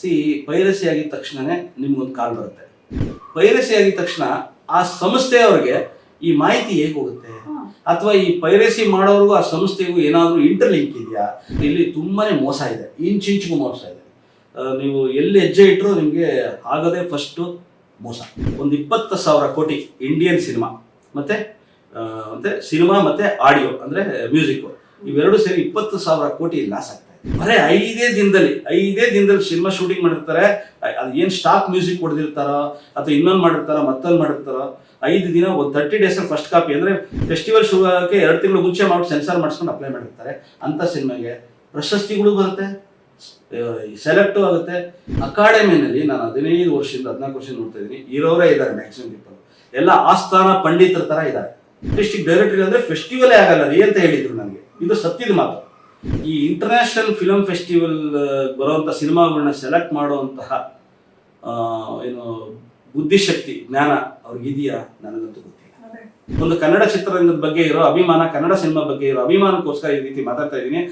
C piracy ಆಗಿದ ತಕ್ಷಣನೇ ನಿಮ್ಗೊಂದು ಕಾಲ್ ಬರುತ್ತೆ. ಪೈರಸಿ ಆಗಿದ ತಕ್ಷಣ ಆ ಸಂಸ್ಥೆಯವ್ರಿಗೆ ಈ ಮಾಹಿತಿ ಹೇಗೆ ಹೋಗುತ್ತೆ? ಅಥವಾ ಈ ಪೈರಸಿ ಮಾಡೋರಿಗೂ ಆ ಸಂಸ್ಥೆಗೂ ಏನಾದರೂ ಇಂಟರ್ಲಿಂಕ್ ಇದೆಯಾ? ಇಲ್ಲಿ ತುಂಬಾನೇ ಮೋಸ ಇದೆ. ಇಂಚಿಂಚಿಗೂ ಮೋಸ ಇದೆ. ನೀವು ಎಲ್ಲಿ ಹೆಜ್ಜೆ ಇಟ್ಟರೂ ನಿಮಗೆ ಆಗದೆ ಫಸ್ಟು ಮೋಸ. ಒಂದು ಇಪ್ಪತ್ತು ಸಾವಿರ ಕೋಟಿ ಇಂಡಿಯನ್ ಸಿನಿಮಾ ಮತ್ತೆ ಮತ್ತೆ ಸಿನಿಮಾ ಮತ್ತೆ ಆಡಿಯೋ ಅಂದರೆ ಮ್ಯೂಸಿಕ್ ಇವೆರಡು ಸೇರಿ ಇಪ್ಪತ್ತು ಸಾವಿರ ಕೋಟಿ ಲಾಸ್ ಆಗ್ತಾ ಇದೆ. ಬರೀ ಐದೇ ದಿನದಲ್ಲಿ ಐದೇ ದಿನದಲ್ಲಿ ಸಿನಿಮಾ ಶೂಟಿಂಗ್ ಮಾಡಿರ್ತಾರೆ. ಅದು ಏನು ಸ್ಟಾಕ್ ಮ್ಯೂಸಿಕ್ ಹೊಡೆದಿರ್ತಾರೋ, ಅಥವಾ ಇನ್ನೊಂದು ಮಾಡಿರ್ತಾರೋ, ಮತ್ತೊಂದು ಮಾಡಿರ್ತಾರೋ, ಐದು ದಿನ ಒಂದು ತರ್ಟಿ ಡೇಸ್ ಫಸ್ಟ್ ಕಾಪಿ ಅಂದ್ರೆ ಫೆಸ್ಟಿವಲ್ ಶುರು ಆಗೋಕ್ಕೆ ಎರಡು ತಿಂಗಳು ಮುಂಚೆ ಮಾಡಿ ಸೆನ್ಸಾರ್ ಮಾಡಿಸ್ಕೊಂಡು ಅಪ್ಲೈ ಮಾಡಿರ್ತಾರೆ. ಅಂತ ಸಿನಿಮಾಗೆ ಪ್ರಶಸ್ತಿಗಳು ಬರುತ್ತೆ. ಸೆಲೆಕ್ಟು ಆಗುತ್ತೆ. ಅಕಾಡೆಮಿನಲ್ಲಿ ನಾನು ಹದಿನೈದು ವರ್ಷದಿಂದ, ಹದಿನಾಲ್ಕು ವರ್ಷ ನೋಡ್ತಾ ಇದ್ದೀನಿ. ಇರೋರೇ ಇದ್ದಾರೆ ಮ್ಯಾಕ್ಸಿಮಮ್ ಪೀಪಲ್ ಎಲ್ಲ ಆಸ್ಥಾನ ಪಂಡಿತರ ತರ ಇದ್ದಾರೆ. ಡಿಸ್ಟ್ರಿಕ್ಟ್ ಡೈರೆಕ್ಟರ್ ಅಂದ್ರೆ ಫೆಸ್ಟಿವಲೇ ಆಗಲ್ಲ ರೀ ಅಂತ ಹೇಳಿದ್ರು ನನಗೆ. ಇದು ಸತ್ಯದ ಮಾತು. ಈ ಇಂಟರ್ನ್ಯಾಷನಲ್ ಫಿಲಮ್ ಫೆಸ್ಟಿವಲ್ ಬರುವಂಥ ಸಿನಿಮಾಗಳನ್ನ ಸೆಲೆಕ್ಟ್ ಮಾಡುವಂತಹ ಆ, ಏನು ಬುದ್ಧಿಶಕ್ತಿ ಜ್ಞಾನ ಅವ್ರಿಗಿದೆಯಾ ನನಗಂತೂ ಗೊತ್ತಿಲ್ಲ. ಒಂದು ಕನ್ನಡ ಚಿತ್ರರಂಗದ ಬಗ್ಗೆ ಇರೋ ಅಭಿಮಾನ ಕನ್ನಡ ಸಿನಿಮಾ ಬಗ್ಗೆ ಇರೋ ಅಭಿಮಾನಕ್ಕೋಸ್ಕರ ಈ ರೀತಿ ಮಾತಾಡ್ತಾ ಇದ್ದೀನಿ.